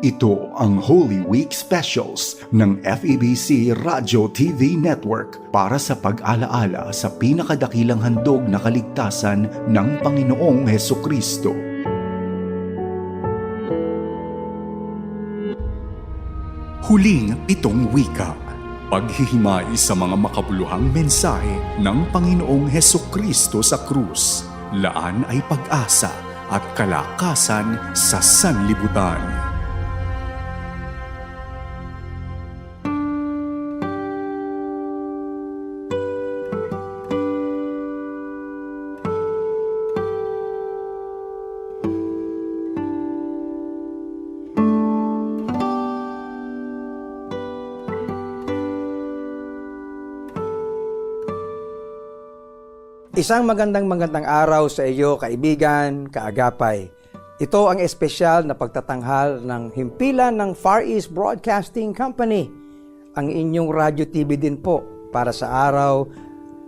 Ito ang Holy Week Specials ng FEBC Radio TV Network para sa pag-alaala sa pinakadakilang handog na kaligtasan ng Panginoong Heso Kristo. Huling pitong wika Paghihimay sa mga makabuluhang mensahe ng Panginoong Heso Kristo sa krus. Laan ay pag-asa at kalakasan sa sanlibutan. Isang magandang magandang araw sa iyo, kaibigan, kaagapay. Ito ang espesyal na pagtatanghal ng himpilan ng Far East Broadcasting Company. Ang inyong radio TV din po para sa araw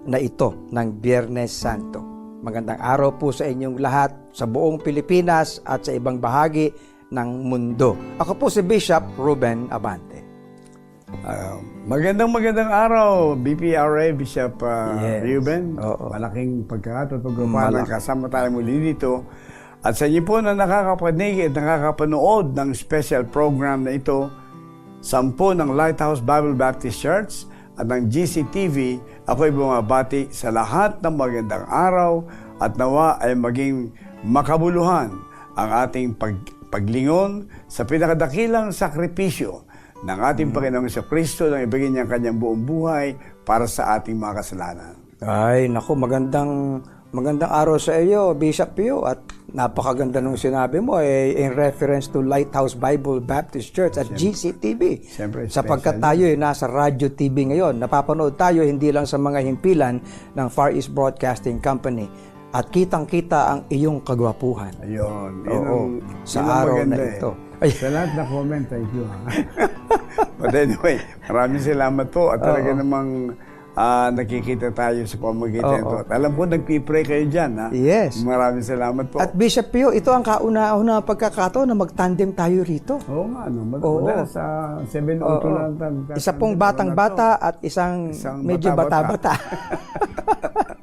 na ito ng Biyernes Santo. Magandang araw po sa inyong lahat sa buong Pilipinas at sa ibang bahagi ng mundo. Ako po si Bishop Ruben Abante. Ah, magandang magandang araw, BPRA Bishop uh, Yes. Ruben. Oo. Malaking pagkapalang Malaki. kasama tayo muli dito. At sa inyo po na nakakapanig at nakakapanood ng special program na ito, sampo ng Lighthouse Bible Baptist Church at ng GCTV, ako'y bumabati sa lahat ng magandang araw at nawa ay maging makabuluhan ang ating pag, paglingon sa pinakadakilang sakripisyo ng ating Panginoong sa Kristo nang ibigay niya ang kanyang buong buhay para sa ating mga kasalanan. Ay, naku, magandang magandang araw sa iyo, Bishop Pio. At napakaganda nung sinabi mo eh, in reference to Lighthouse Bible Baptist Church at GCTV. Siyempre, Sapagkat tayo eh, nasa Radio TV ngayon. Napapanood tayo hindi lang sa mga himpilan ng Far East Broadcasting Company. At kitang-kita ang iyong kagwapuhan. Ayun. Yun Oo, ang- sa yun araw na maganda eh. Sa lahat na comment, thank you. But anyway, maraming salamat po. At talaga namang ah, nakikita tayo sa pamagitan Oo. ito. At alam ko, nagpipray kayo dyan. Ha? Yes. Maraming salamat po. At Bishop Pio, ito ang kauna-una pagkakataon na magtandem tayo rito. Oo nga, no? Mad- Oo. Madalas sa 7 Oo. lang. Isa pong tan- batang-bata at isang, Isang medyo bata-bata.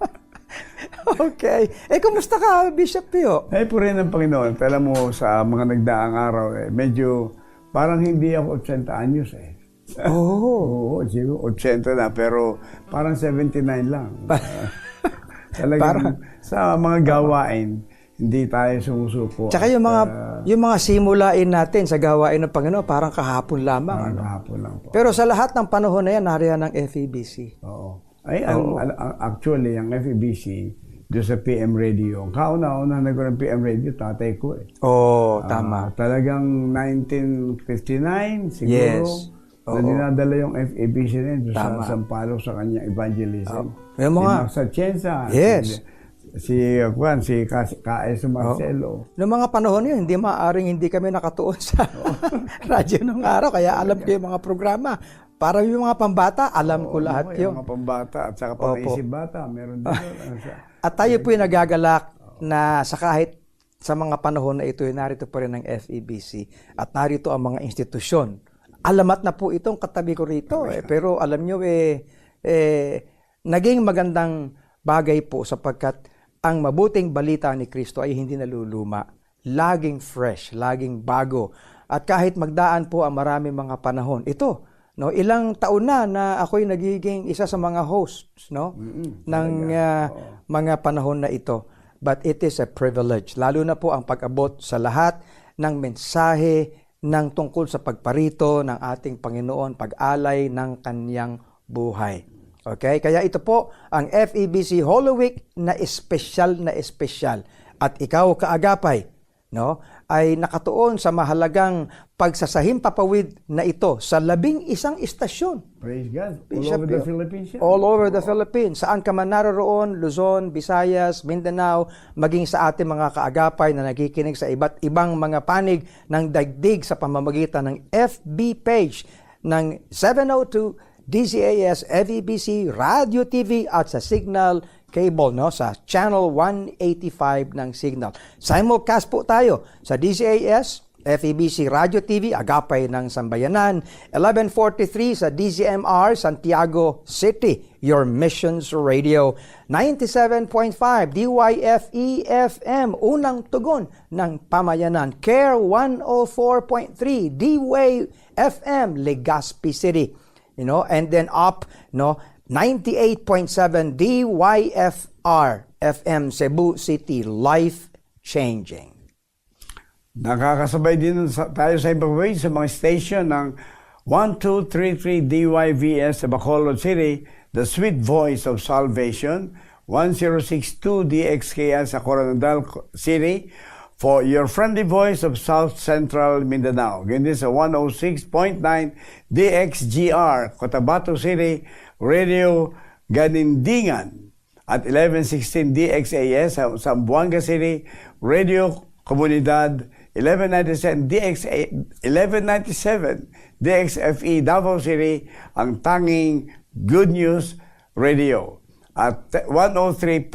okay. Eh, kumusta ka, Bishop Pio? Po rin ng Panginoon. Alam mo, sa mga nagdaang araw, eh, medyo parang hindi ako 80 anyos eh. Oo. Oo, siguro 80 na, pero parang 79 lang. Talagang Parang- sa mga gawain, hindi tayo sumusuko. Tsaka yung mga, ah, yung mga simulain natin sa gawain ng Panginoon, parang kahapon lamang. parang ano? kahapon lang po. Pero sa lahat ng panahon na yan, nariyan ng FEBC. Oo. Ay, ang, ang- ang- actually, ang FEBC, doon sa PM Radio, ang kauna-una na ng PM Radio, tatay ko eh. Oo, Ah, tama. talagang 1959, siguro. Yes. Na Oo. dinadala yung FABC na yun sa Sampalo sa kanyang evangelism. Yung mga- Si Atienza. Yes. Si, si uh, Juan, si K.S. Marcelo. Noong mga panahon yun, hindi maaaring hindi kami nakatuon sa radyo nung araw. Kaya alam ko yung mga programa. Para yung mga pambata, alam ko lahat Oo, yun. Yung mga pambata at saka Opo. pang isip bata. Meron din At tayo po yung nagagalak na sa kahit sa mga panahon na ito, narito pa rin ang FEBC at narito ang mga institusyon. Alamat na po itong katabi ko rito. Eh, pero alam nyo, eh, eh, naging magandang bagay po sapagkat ang mabuting balita ni Kristo ay hindi naluluma. Laging fresh, laging bago. At kahit magdaan po ang marami mga panahon, ito, no, ilang taon na na ako'y nagiging isa sa mga hosts, no, ng ah, mga panahon na ito. But it is a privilege, lalo na po ang pag-abot sa lahat ng mensahe ng tungkol sa pagparito ng ating Panginoon, pag-alay ng kanyang buhay. Okay? Kaya ito po ang FEBC Holy Week na espesyal na espesyal. At ikaw kaagapay, no, ay nakatuon sa mahalagang pagsasahim papawid na ito sa labing isang istasyon Praise God. All Bishop over the. Philippines yan. All over the Philippines. Saan ka man naroroon, Luzon, Visayas, Mindanao, maging sa ating mga kaagapay na nakikinig sa iba't ibang mga panig ng dagdig sa pamamagitan ng FB page ng 702 DCAS FEBC Radio TV at sa Signal Cable no sa channel 185 ng Signal. Simulcast po tayo sa DCAS FEBC Radio TV, Agapay ng Sambayanan, 1143 sa DZMR, Santiago City, Your Missions Radio, 97.5 DYFE FM, unang tugon ng pamayanan, Care 104.3 D-Way FM, Legazpi City, you know, and then up, no, 98.7 DYFR FM, Cebu City, life changing. Nakakasabay din tayo sa ibang way sa mga station ng 1233 DYVS sa Bacolod City, The Sweet Voice of Salvation, 1062 DXKL sa Coronadal City, for your friendly voice of South Central Mindanao. Ganyan sa 106.9 DXGR, Cotabato City, Radio Ganindingan at 1116 DXAS sa Zamboanga City, Radio Komunidad 1197 DX 1197 DXFE Davao City ang tanging Good News Radio. At 103.3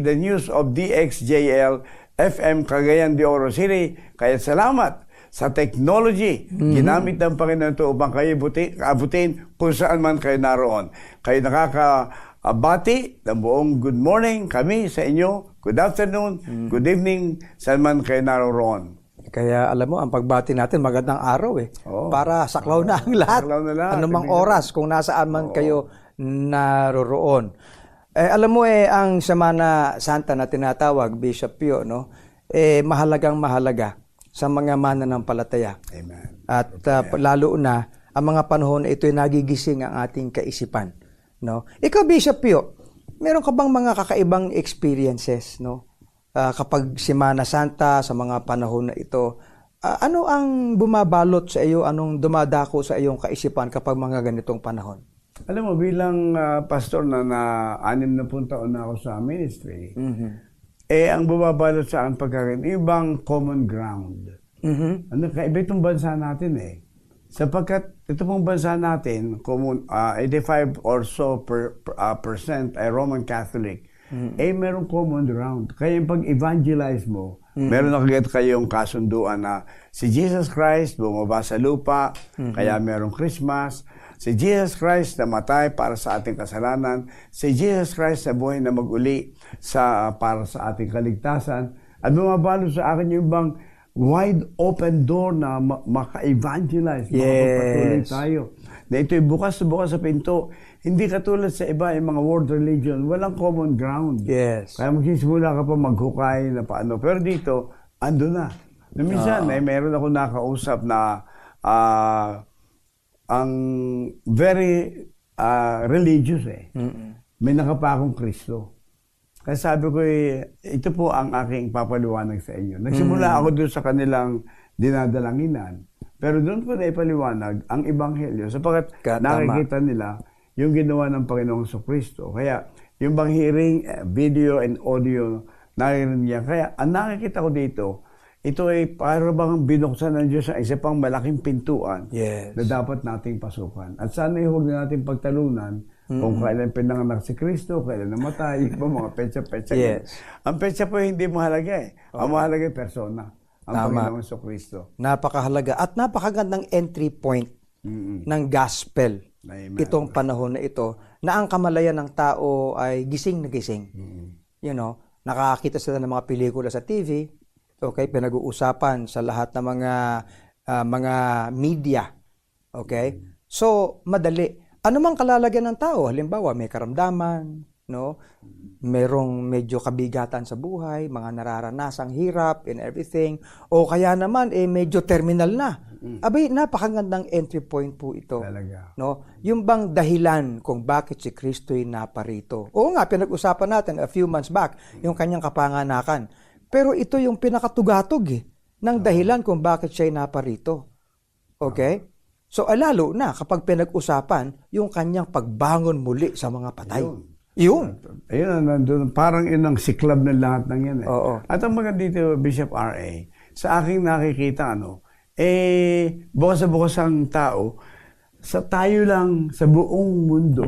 The News of DXJL FM Cagayan de Oro City. Kaya salamat sa technology ginamit ng Panginoon ito upang kayo buti, abutin kung saan man kayo naroon. Kayo nakakabati ng buong good morning kami sa inyo, good afternoon, good evening, saan man kayo naroon. Kaya alam mo, ang pagbati natin, magandang araw eh. Oo. Para saklaw na ang lahat. Saklaw na lahat. Anumang Ibig oras, kung nasaan man kayo naroroon. Eh, alam mo eh, ang Semana Santa na tinatawag, Bishop Pio, no? Eh, mahalagang mahalaga sa mga mananampalataya. Amen. At uh, lalo na, ang mga panahon na ito ay nagigising ang ating kaisipan. No? Ikaw, Bishop Pio, meron ka bang mga kakaibang experiences no? Ah, kapag Semana Santa, sa mga panahon na ito, ah, ano ang bumabalot sa iyo, anong dumadako sa iyong kaisipan kapag mga ganitong panahon? Alam mo, bilang ah, pastor na na anim na taon na ako sa ministry, eh, ang bumabalot sa akin pagkakaroon, ibang common ground. Mhm. Ano, kaiba itong bansa natin eh. Sapagkat ito pong bansa natin, common, ah, 85 or so per, per- ah, percent ay Roman Catholic, eh merong common ground. Kaya yung pag-evangelize mo, meron na kagad kayong kasunduan na si Jesus Christ bumaba sa lupa, kaya merong Christmas, si Jesus Christ namatay para sa ating kasalanan, si Jesus Christ na buhay na maguli sa, para sa ating kaligtasan, at bumabalo sa akin yung bang wide open door na ma- maka-evangelize, Yes. tayo. Na ito'y bukas na bukas sa pinto. Hindi katulad sa iba, yung mga world religion, walang common ground. Yes. Kaya magsisimula ka pa maghukay na paano. Pero dito, ando na. Na minsan, eh, meron ako nakausap na ah, ang very ah, religious eh. May nakapakong Kristo. Kaya sabi ko, eh, ito po ang aking papaliwanag sa inyo. Nagsimula ako doon sa kanilang dinadalanginan. Pero doon ko na ipaliwanag ang Ebanghelyo sapagkat Ka- tama. nakikita nila yung ginawa ng Panginoong Kristo. Kaya yung bang hearing, eh, video and audio, naririnig niya. Kaya ang nakikita ko dito, ito ay para bang binuksan ng Diyos ang isa pang malaking pintuan Yes. na dapat nating pasukan. At sana ay huwag na natin pagtalunan kung kailan pinanganak si Kristo, kailan namatay, iba mga petsa-petsa. Yes. Ang petsa po hindi mahalaga eh. Ang mahalaga ay persona. Ang Tama. Panginoon sa Kristo. Napakahalaga at napakagandang entry point Mm-mm. ng gospel Amen. itong panahon na ito na ang kamalayan ng tao ay gising na gising. You know, nakakita sila ng mga pelikula sa TV, okay, pinag-uusapan sa lahat ng mga ah, mga media. Okay? So, madali. Ano mang kalalagyan ng tao, halimbawa may karamdaman, no? Merong medyo kabigatan sa buhay, mga nararanasang hirap and everything, o kaya naman eh medyo terminal na. Abay, napakagandang entry point po ito. Talaga. No? Yung bang dahilan kung bakit si Kristo'y naparito. Oo nga, pinag-usapan natin a few months back, yung kanyang kapanganakan. Pero ito yung pinakatugatog eh, ng dahilan kung bakit siya'y naparito. Okay? So, ah, lalo na kapag pinag-usapan yung kanyang pagbangon muli sa mga patay. Yun. Ayun, ang nandun, parang yun ang siklab ng lahat ng yan eh. Oo. At ang maganda dito, Bishop R.A., sa aking nakikita, ano, eh, bukas sa bukas ang tao, sa tayo lang sa buong mundo,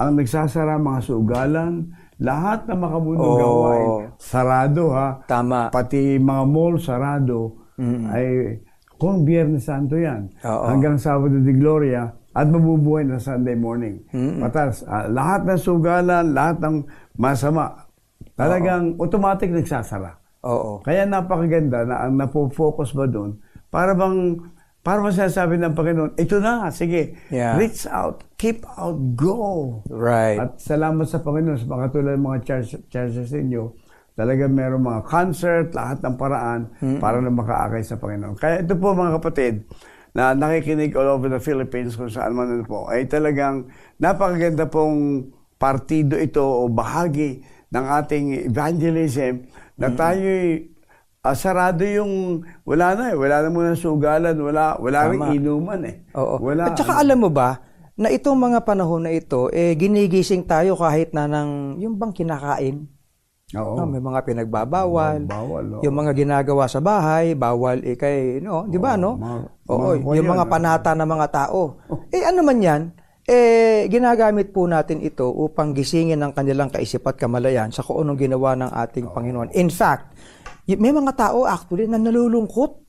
ang nagsasara mga sugalan, lahat na makabundo Oo. gawain, sarado ha. Tama. Pati mga mall sarado, ay kung Biyernes Santo yan. Oo. Hanggang Sabado de Gloria at mabubuhay na Sunday morning. Patas, ah, lahat ng sugalan, lahat ng masama, talagang automatic nagsasara. Oo. Kaya napakaganda na ang napo-focus ba doon para bang para bang sinasabi ng Panginoon, ito na, sige, Yeah. reach out, keep out, go. Right. At salamat sa Panginoon sa mga tulad ng mga church, churches ninyo, talaga meron mga concert, lahat ng paraan para na makaakay sa Panginoon. Kaya ito po mga kapatid, na nakikinig all over the Philippines kung saan man po, ay talagang napakaganda pong partido ito o bahagi ng ating evangelism na tayo'y ah, sarado yung wala na eh, wala na muna sugalan, wala wala Tama. inuman eh. Oo. Wala. At saka alam mo ba, na itong mga panahon na ito, eh, ginigising tayo kahit na ng, yung bang kinakain, Oo. no, may mga pinagbabawal, Bawal, oo. yung mga ginagawa sa bahay, bawal eh kay, no, di ba, no? mga- Oo, mga- yung yun, mga ah. panata ng mga tao. Eh, ano man yan, eh, ginagamit po natin ito upang gisingin ang kanilang kaisip at kamalayan sa kung anong ginawa ng ating Panginoon. In fact, may mga tao actually na nalulungkot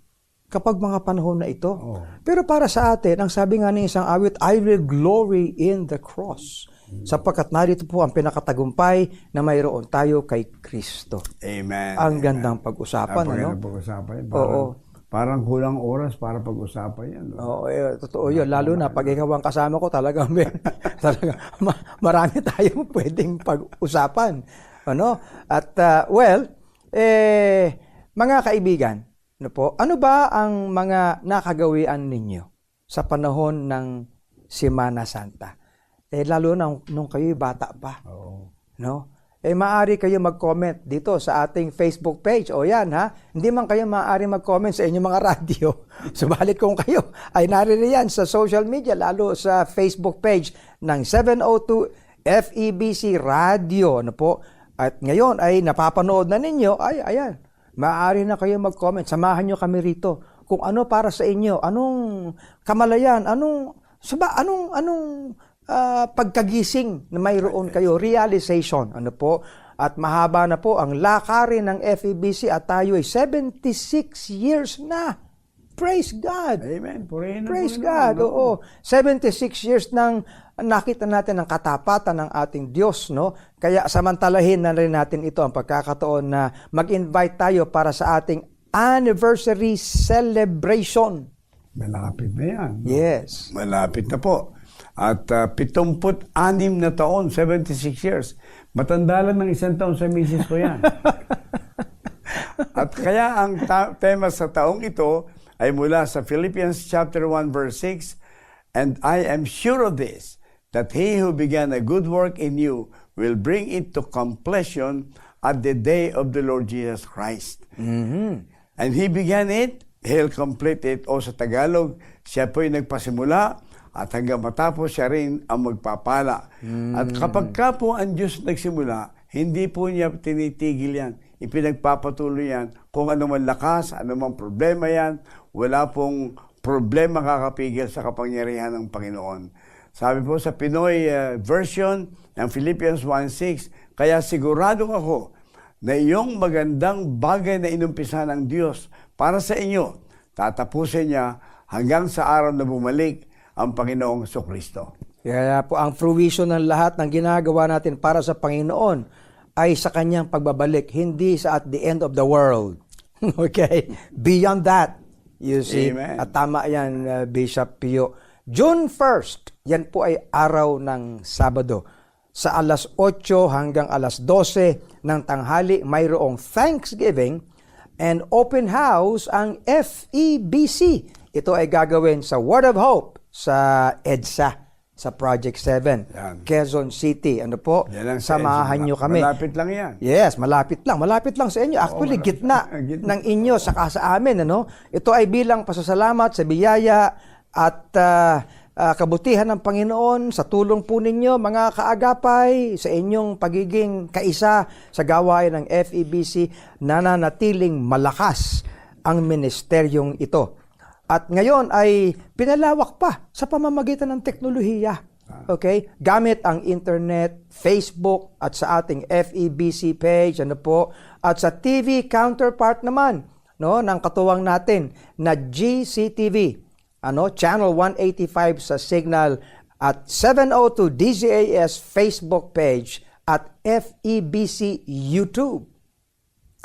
kapag mga panahon na ito. Pero para sa atin, ang sabi nga ng isang awit, I will glory in the cross. Sapagkat narito po ang pinakatagumpay na mayroon tayo kay Kristo. Amen. Ang gandang pag-usapan, ano? Napakaganda pag-usapan. Parang, Oo. Parang kulang oras para pag-usapan yan. no? Oo, eh, totoo yun. Lalo na pag ikaw ang kasama ko, talagang, may, talagang ma- marami tayong pwedeng pag-usapan. Ano? At, uh, well, eh, mga kaibigan, ano po, ano ba ang mga nakagawian ninyo sa panahon ng Semana Santa? Eh, lalo na nung kayo'y bata pa. Oo. No? Eh maaari kayo mag-comment dito sa ating Facebook page. O yan ha, hindi man kayo maaari mag-comment sa inyong mga radio. Subalit kung kayo ay naririyan sa social media, lalo sa Facebook page ng 702 FEBC Radio. Ano po? At ngayon ay napapanood na ninyo, ay ayan, maaari na kayo mag-comment. Samahan nyo kami rito kung ano para sa inyo, anong kamalayan, anong, saba, anong, anong ah, pagkagising na mayroon kayo, realization, ano po, at mahaba na po ang lakarin ng FEBC at tayo ay 76 years na. Praise God! Amen. Purihin Praise God. Oo. 76 years nang nakita natin ang katapatan ng ating Diyos, no? Kaya samantalahin na rin natin ito ang pagkakataon na mag-invite tayo para sa ating anniversary celebration. Malapit na yan. Yes. Malapit na po. At uh, 76 na taon, 76 years. Matanda lang ng isang taon sa misis ko yan. At kaya ang ta- tema sa taong ito ay mula sa Philippians chapter 1 verse 6, And I am sure of this, that he who began a good work in you will bring it to completion at the day of the Lord Jesus Christ. And he began it, he'll complete it. O sa Tagalog, siya po'y nagpasimula at hanggang matapos siya rin ang magpapala. At kapag ka po ang Diyos nagsimula, hindi po niya tinitigil yan. Ipinagpapatuloy yan. Kung ano man lakas, ano man problema yan, wala pong problema kakapigil sa kapangyarihan ng Panginoon. Sabi po sa Pinoy uh, version ng Philippians 1.6, kaya sigurado ako na iyong magandang bagay na inumpisa ng Diyos para sa inyo, tatapusin niya hanggang sa araw na bumalik ang Panginoong Kristo. Kaya po ang fruition ng lahat ng ginagawa natin para sa Panginoon ay sa kanyang pagbabalik, hindi sa at the end of the world. okay? Beyond that, you see. Amen. At tama yan, uh, Bishop Pio. June 1st, yan po ay araw ng Sabado. Sa alas 8 hanggang alas 12 ng tanghali, mayroong Thanksgiving and open house ang FEBC. Ito ay gagawin sa Word of Hope sa EDSA sa Project 7, Yan. Quezon City. Ano po? Yan Samahan nyo kami. Malapit lang yan. Yes, malapit lang. Malapit lang sa inyo. Actually, malapit. gitna, Gitna. ng inyo saka sa amin. Ano? Ito ay bilang pasasalamat sa biyaya at ah, ah, kabutihan ng Panginoon sa tulong po ninyo, mga kaagapay, sa inyong pagiging kaisa sa gawain ng FEBC, nananatiling malakas ang ministeryong ito. At ngayon ay pinalawak pa sa pamamagitan ng teknolohiya. Okay? Gamit ang internet, Facebook at sa ating FEBC page, ano po, at sa TV counterpart naman no ng katuwang natin na GCTV ano channel 185 sa Signal at 702 DZAS Facebook page at FEBC YouTube.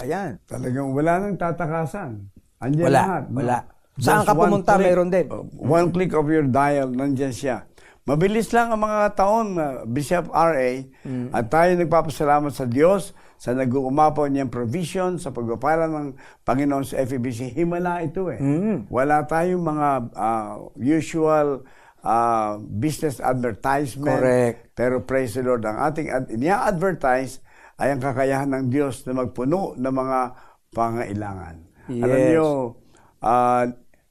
Ayan. Talagang wala nang tatakasan. Andiyan Wala, lahat. no? wala. Saan ka pumunta, click- meron din. uh, one click of your dial, nandyan siya. Mabilis lang ang mga taon, uh, Bishop R.A. Mm. At tayo nagpapasalamat sa Diyos sa nag-uumapaw niyang provision sa pagpapala ng Panginoon sa FEBC. Himala ito eh. Mm. Wala tayong mga uh, usual uh, business advertisement. Correct. Pero praise the Lord, ang ating ad- inia-advertise ay ang kakayahan ng Diyos na magpuno ng mga pangailangan. Alam Yes. niyo, ah,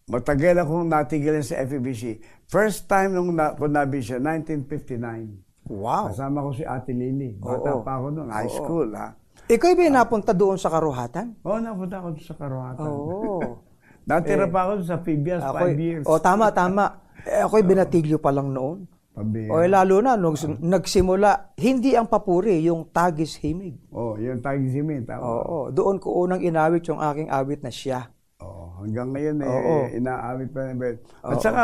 matagal akong natigilan sa FEBC. First time nung na, ko nabi siya, 1959. Wow. Kasama ko si Ate Lily. Bata Oo. pa ako noon, high Oo. school ha. Ikaw ba napunta doon sa Karuhatan? Oo, napunta ako sa Karuhatan. Oo. Natira pa ako sa Fibias, Ako'y- five years. Oh, tama, tama. Eh, ako'y binatigyo pa lang noon. Pabira. O eh, lalo na nung nagsimula, hindi ang papuri, yung tagis himig. Oh, yung tagisimit. Tama. Oo, doon ko unang inawit yung aking awit na siya. Hanggang ngayon eh, Oo. inaawit pa rin. At Oo. saka,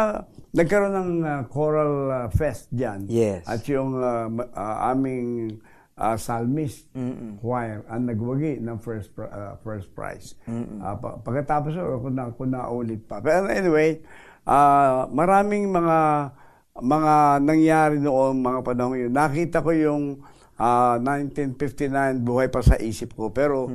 nagkaroon ng uh, choral uh, fest dyan. Yes. At yung uh, ma- uh, aming uh, psalmist choir ang nagwagi ng first pri- uh, first prize. Uh, pa- pagkatapos, oh, kung, na, kung naulit pa. Pero anyway, uh, maraming mga mga nangyari noong mga panahon yun. Nakita ko yung ah, 1959, buhay pa sa isip ko. Pero,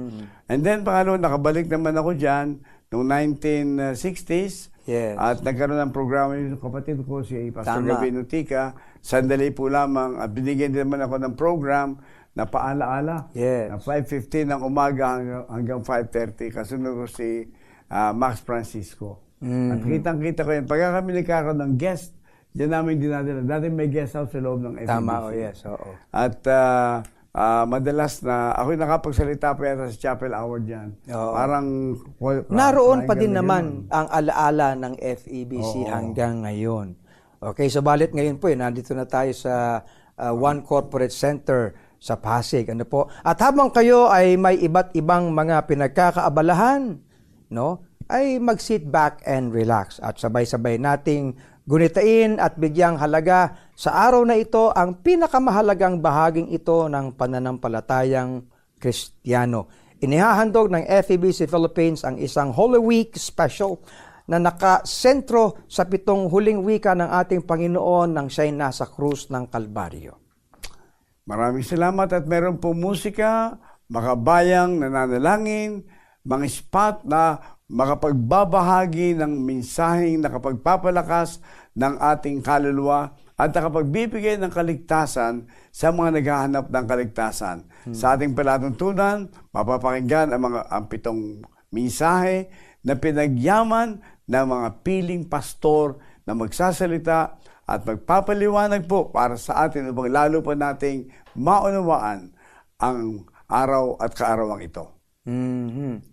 and then pangalo, nakabalik naman ako dyan noong 1960s. Yes. At nagkaroon ng programa yung kapatid ko, si Pastor Tama. Gavin Utica. Sandali po lamang. At binigyan din naman ako ng program na paalaala. Yes. Na 5.15 ng umaga hanggang, hanggang 5.30. Kasunod ko si ah, Max Francisco. Mm-hmm. At kitang-kita ko yun. Pagka kami nagkakaroon ng guest, diyan namin dinadala. Dati may guest house sa loob ng FEBC. Tama, oh yes, oo. At ah, ah, madalas na, ako'y nakapagsalita pa yata sa chapel hour dyan. Oo. Parang, well, Naroon pa din na naman ganun. ang alaala ng FEBC Oo. hanggang ngayon. Okay, so balit ngayon po, eh, nandito na tayo sa uh, One Corporate Center sa Pasig. Ano po? At habang kayo ay may iba't ibang mga pinagkakaabalahan, no? ay mag-sit back and relax at sabay-sabay nating gunitain at bigyang halaga sa araw na ito ang pinakamahalagang bahaging ito ng pananampalatayang Kristiyano. Inihahandog ng FEBC Philippines ang isang Holy Week special na nakasentro sa pitong huling wika ng ating Panginoon nang siya'y nasa krus ng Kalbaryo. Maraming salamat at meron po musika, makabayang nananalangin, mga spot na makapagbabahagi ng mensaheng nakapagpapalakas ng ating kaluluwa at nakapagbibigay ng kaligtasan sa mga naghahanap ng kaligtasan. Sa ating palatuntunan, mapapakinggan ang mga ang pitong mensahe na pinagyaman ng mga piling pastor na magsasalita at magpapaliwanag po para sa atin upang lalo pa nating maunawaan ang araw at kaarawang ito. Mhm.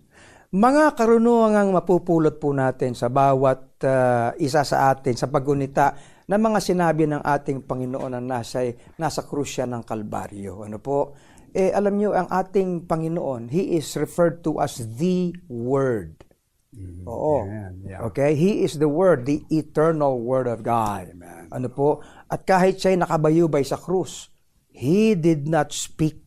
Mga karunungang mapupulot po natin sa bawat ah, isa sa atin sa paggunita ng mga sinabi ng ating Panginoon na nasa, nasa krus siya ng Kalbaryo. Ano po? Eh, alam niyo, ang ating Panginoon, He is referred to as the Word. Oo. Amen. Yeah. Okay? He is the Word, the eternal Word of God. Amen. Ano po? At kahit siya'y nakabayubay sa krus, He did not speak,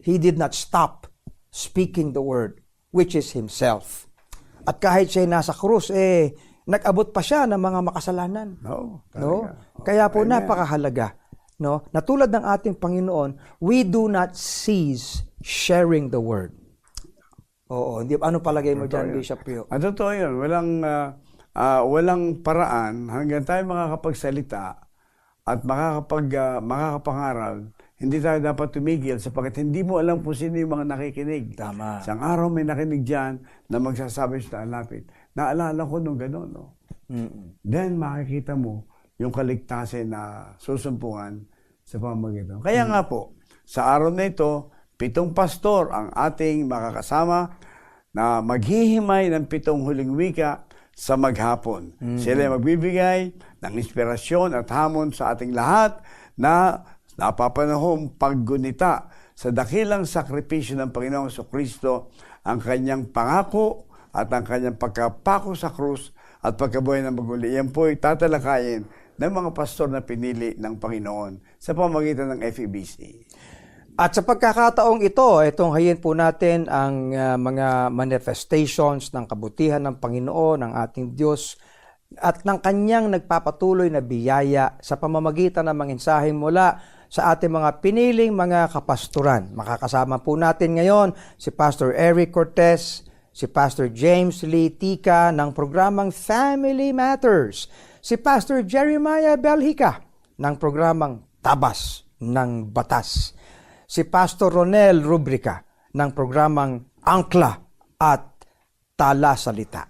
He did not stop speaking the Word, which is Himself. At kahit siya'y nasa krus, eh, nag-abot pa siya ng mga makasalanan. No, No? talaga. Kaya po Amen. napakahalaga, no? Na tulad ng ating Panginoon, we do not cease sharing the word. Oo, hindi ano palagay mo diyan, Bishop Pio? At totoo yun, walang, ah, ah, walang paraan hanggang tayo makakapagsalita at makakapag, ah, makakapangaral, hindi tayo dapat tumigil sapagkat hindi mo alam kung sino yung mga nakikinig. Tama. Isang araw may nakinig dyan na magsasabi sa lapit. Naalala ko nung gano'n, no? Mm-mm. Then makikita mo yung kaligtasan na susumpungan sa pamagitan. Kaya nga po, sa araw na ito, pitong pastor ang ating makakasama na maghihimay ng pitong huling wika sa maghapon. Sila ay magbibigay ng inspirasyon at hamon sa ating lahat na napapanahong paggunita sa dakilang sakripisyo ng Panginoong Kristo ang kanyang pangako at ang kanyang pagkapako sa krus at pagkabuhay ng maguli. Yan po ay tatalakayin ng mga pastor na pinili ng Panginoon sa pamagitan ng FEBC. At sa pagkakataong ito, itong hayin po natin ang ah, mga manifestations ng kabutihan ng Panginoon, ng ating Diyos, at ng kanyang nagpapatuloy na biyaya sa pamamagitan ng mga mula sa ating mga piniling mga kapasturan. Makakasama po natin ngayon si Pastor Eric Cortez, si Pastor James Lee Tika ng programang Family Matters, si Pastor Jeremiah Belhica ng programang Tabas ng Batas, si Pastor Ronel Rubrica ng programang Angkla at Tala Salita.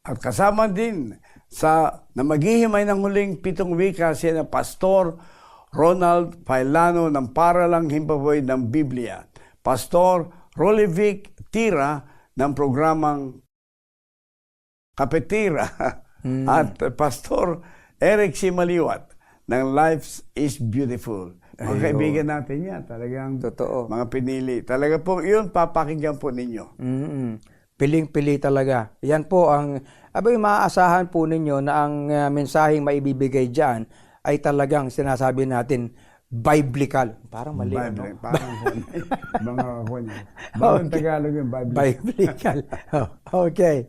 At kasama din sa na maghihimay ng huling pitong wika si na Pastor Ronald Pailano ng Paralang Himpaboy ng Biblia. Pastor Rolivic Tira ng programang Kapetira. At Pastor Eric Simaliwat ng Life is Beautiful. Mga kaibigan natin yan. Talagang Totoo. mga pinili. Talaga po, yun, papakinggan po ninyo. Mm-mm. Piling-pili talaga. Yan po ang, abay maaasahan po ninyo na ang uh, mensaheng maibibigay dyan ay talagang sinasabi natin biblical. Parang mali? Bible, parang kwan. mga kwan. Bagong Tagalog yung Bible. Biblical. Oh, okay.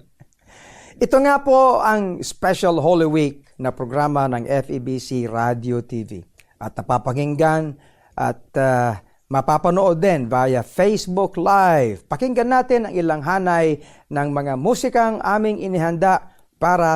Ito nga po ang special Holy Week na programa ng FEBC Radio TV. At napapakinggan at ah, mapapanood din via Facebook Live. Pakinggan natin ang ilang hanay ng mga musikang aming inihanda para